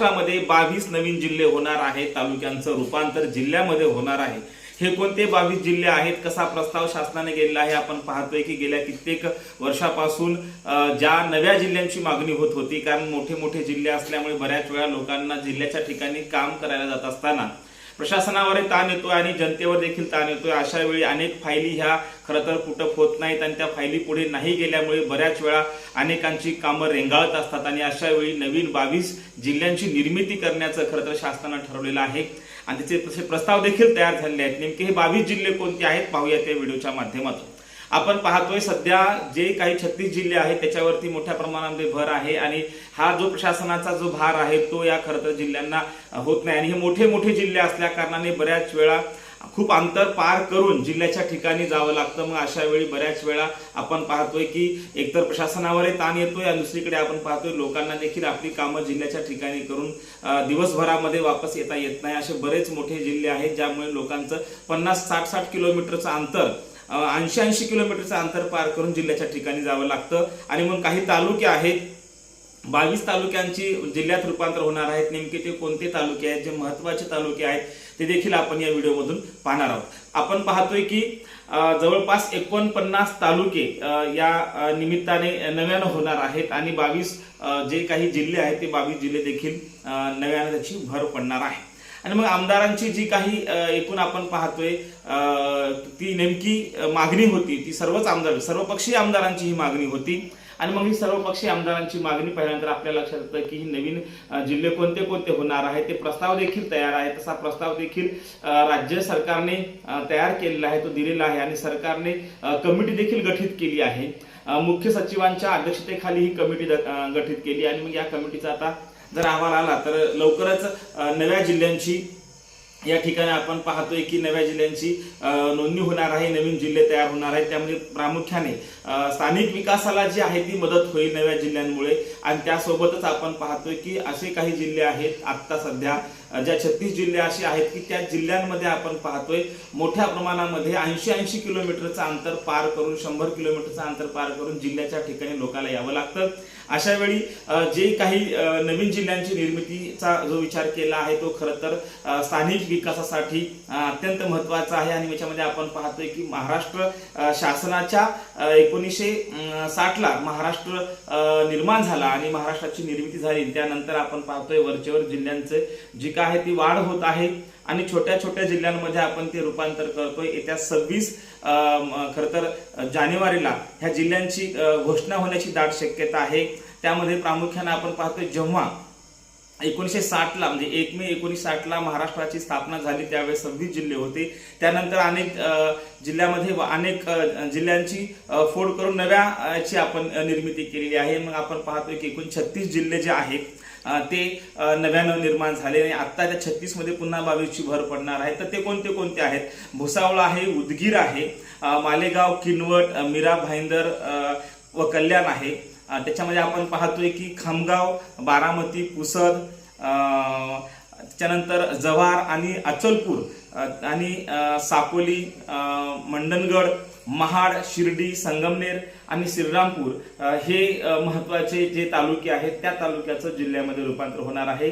महाराष्ट्रामध्ये बावीस नवीन जिल्हे होणार आहेत तालुक्यांचं रूपांतर जिल्ह्यामध्ये होणार आहे. हे कोणते बावीस जिल्हे आहेत कसा प्रस्ताव शासनाने गेलेला आहे आपण पाहतोय की गेल्या कित्येक वर्षापासून ज्या नव्या जिल्ह्यांची मागणी होत होती कारण मोठे मोठे जिल्हे असल्यामुळे बऱ्याच वेळा लोकांना जिल्ह्याच्या ठिकाणी काम करायला जात असताना प्रशासनावर ताण येतोय आणि जनतेवर देखील ताण येतोय. अशा वेळी अनेक फायली ह्या खरं तर कुठं होत नाहीत आणि त्या फायली पुढे नाही गेल्यामुळे बऱ्याच वेळा अनेकांची कामं रेंगाळत असतात आणि अशा वेळी नवीन बावीस जिल्ह्यांची निर्मिती करण्याचं खरं तर शासनानं ठरवलेलं आहे. आणि त्याचे तसे प्रस्ताव देखील तयार झालेले आहेत. नेमके हे बावीस जिल्हे कोणते आहेत? पाहूया त्या व्हिडिओच्या माध्यमातून. आपण पाहतोय सध्या जे काही छत्तीस जिल्हे आहेत त्याच्यावरती मोठ्या प्रमाणामध्ये भर आहे आणि हा जो प्रशासनाचा जो भार आहे तो या खरं तर जिल्ह्यांना होत नाही. आणि हे मोठे मोठे जिल्हे असल्या कारणाने बऱ्याच वेळा खूप अंतर पार करून जिल्ह्याच्या ठिकाणी जावं लागतं. मग अशा वेळी बऱ्याच वेळा आपण पाहतोय की एकतर प्रशासनावरही ताण येतोय आणि दुसरीकडे आपण पाहतोय लोकांना देखील आपली कामं जिल्ह्याच्या ठिकाणी करून दिवसभरामध्ये वापस येता येत नाही. असे बरेच मोठे जिल्हे आहेत ज्यामुळे लोकांचं पन्नास साठ साठ किलोमीटरचं अंतर ऐंशी ऐंशी किलोमीटरचं अंतर पार करून जिल्ह्याच्या ठिकाणी जावं लागतं. आणि मग काही तालुके आहेत बावीस तालुक्यांची जिल्ह्यात रूपांतर होणार आहेत. नेमके ते कोणते तालुके आहेत जे महत्त्वाचे तालुके आहेत ते देखील आपण या व्हिडिओमधून पाहणार आहोत. आपण पाहतोय की जवळपास एकोणपन्नास तालुके या निमित्ताने नव्यानं होणार आहेत. आणि बावीस जे काही जिल्हे आहेत ते बावीस जिल्हे देखील नव्यानं त्याची भर पडणार आहे. आणि मग आमदारांची जी काही एकूण आपण पाहतोय ती नेमकी मागणी होती ती सर्वच आमदार सर्वपक्षीय आमदारांची ही मागणी होती. आणि मग ही सर्वपक्षीय आमदारांची मागणी पाहिल्यानंतर आपल्या लक्षात येतं की ही नवीन जिल्हे कोणते कोणते होणार आहे ते प्रस्ताव देखील तयार आहे. तसा प्रस्ताव देखील राज्य सरकारने तयार केलेला आहे तो दिलेला आहे आणि सरकारने कमिटी देखील गठीत केली आहे. मुख्य सचिवांच्या अध्यक्षतेखाली ही कमिटी गठीत केली आणि मग या कमिटीचा आता जर अहवाल आला तर लवकरच नव्या जिल्ह्यांची या ठिकाणी आपण पाहतोय की नव्या जिल्ह्यांची नोंदणी होणार आहे नवीन जिल्हे तयार होणार आहेत. त्यामुळे प्रामुख्याने स्थानिक विकासाला जी आहे ती मदत होईल नव्या जिल्ह्यांमुळे. आणि त्यासोबतच आपण पाहतोय की असे काही जिल्हे आहेत आत्ता सध्या ज्या छत्तीस जिल्हे असे आहेत की त्या जिल्ह्यांमध्ये आपण पाहतोय मोठ्या प्रमाणामध्ये ऐंशी ऐंशी किलोमीटरचं अंतर पार करून शंभर किलोमीटरचं अंतर पार करून जिल्ह्याच्या ठिकाणी लोकांना यावं लागतं. अशा वेळी जे काही नवीन जिल्ह्यांची निर्मितीचा जो विचार केला आहे तो खरं तर स्थानिक विकासासाठी अत्यंत महत्त्वाचा आहे. आणि याच्यामध्ये आपण पाहतोय की महाराष्ट्र शासनाच्या एकोणीसशे साठला महाराष्ट्र निर्माण झाला आणि महाराष्ट्राची निर्मिती झाली. त्यानंतर आपण पाहतोय वरचेवर जिल्ह्यांचे जी काय आहे ती वाढ होत आहे. आणि छोट्या छोट्या जिल्ह्यांमध्ये आपण ते रूपांतर करतोय. येत्या सव्वीस खर तर जानेवारीला ह्या जिल्ह्यांची घोषणा होण्याची दाट शक्यता आहे. त्यामध्ये प्रामुख्याने आपण पाहतोय जेव्हा एकोणीसशे साठला म्हणजे एक मे एकोणीसशे साठला महाराष्ट्राची स्थापना झाली त्यावेळेस सव्वीस जिल्हे होते. त्यानंतर अनेक जिल्ह्यामध्ये व अनेक जिल्ह्यांची फोड करून नव्याची आपण निर्मिती केलेली आहे. मग आपण पाहतोय की एकूण छत्तीस जिल्हे जे आहेत ते नव्यानं निर्माण झाले आणि आत्ता त्या छत्तीसमध्ये पुन्हा बावीसची भर पडणार आहे. तर ते कोणते कोणते आहेत? भुसावळ आहे उदगीर आहे मालेगाव किनवट मीरा भाईंदर व कल्याण आहे. त्याच्यामध्ये आपण पाहतोय की खामगाव बारामती पुसद त्याच्यानंतर जव्हार आणि अचलपूर आणि सापोली साकोली मंडणगड महाड शिर्डी संगमनेर आणि श्रीरामपूर हे महत्त्वाचे महत्त्वाचे जे तालुके आहेत त्या तालुक्याचं जिल्ह्यामध्ये रूपांतर होणार आहे.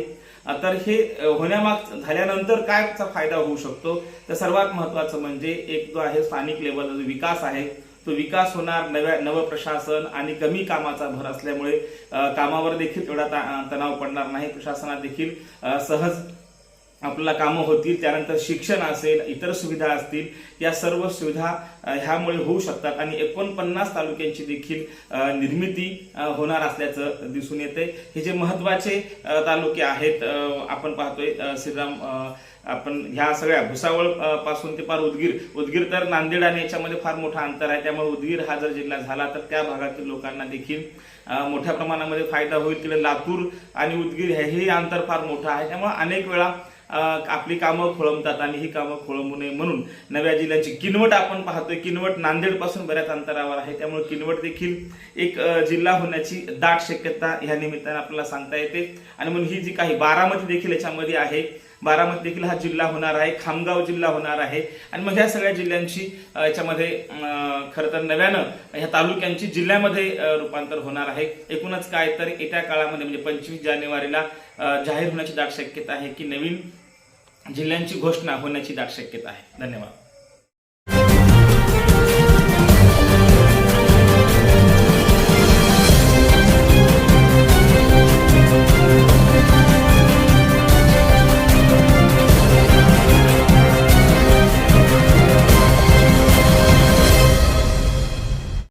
तर हे होण्यामाग झाल्यानंतर काय फायदा होऊ शकतो? तर सर्वात महत्वाचं म्हणजे एक जो आहे स्थानिक लेवलचा जो विकास आहे तो विकास होणार नव्या नवं प्रशासन आणि कमी कामाचा भर असल्यामुळे कामावर देखील एवढा तणाव पडणार नाही. प्रशासनात देखील सहज आपल्याला कामं होतील त्यानंतर शिक्षण असेल इतर सुविधा असतील या सर्व सुविधा ह्यामुळे होऊ शकतात आणि एकोणपन्नास तालुक्यांची देखील निर्मिती होणार असल्याचं दिसून येते हे जे महत्त्वाचे तालुके आहेत आपण पाहतोय श्रीराम आपण ह्या सगळ्या भुसावळपासून ते फार उदगीर उदगीर तर नांदेड आणि याच्यामध्ये फार मोठा अंतर आहे. त्यामुळे उदगीर हा जर जिल्हा झाला तर त्या भागातील लोकांना देखील मोठ्या प्रमाणामध्ये फायदा होईल. तिकडे लातूर आणि उदगीर हे हे अंतर फार मोठं आहे. त्यामुळे अनेक वेळा आपली कामं खोळंबतात आणि ही कामं खोळंबू नये म्हणून नव्या जिल्ह्याची किनवट आपण पाहतोय. किनवट नांदेडपासून बऱ्याच अंतरावर आहे. त्यामुळे किनवट देखील एक जिल्हा होण्याची दाट शक्यता ह्या निमित्ताने आपल्याला सांगता येते. आणि म्हणून ही जी काही बारामती देखील याच्यामध्ये आहे बारामती देखील हा जिल्हा होणार आहे खामगाव जिल्हा होणार आहे. आणि मग ह्या सगळ्या जिल्ह्यांची याच्यामध्ये खरं तर नव्यानं ह्या तालुक्यांची जिल्ह्यामध्ये रूपांतर होणार आहे. एकूणच काय तर येत्या काळामध्ये म्हणजे पंचवीस जानेवारीला जाहीर होण्याची दाट शक्यता आहे की नवीन जिल्ह्यांची घोषणा होण्याची दाट शक्यता आहे. धन्यवाद.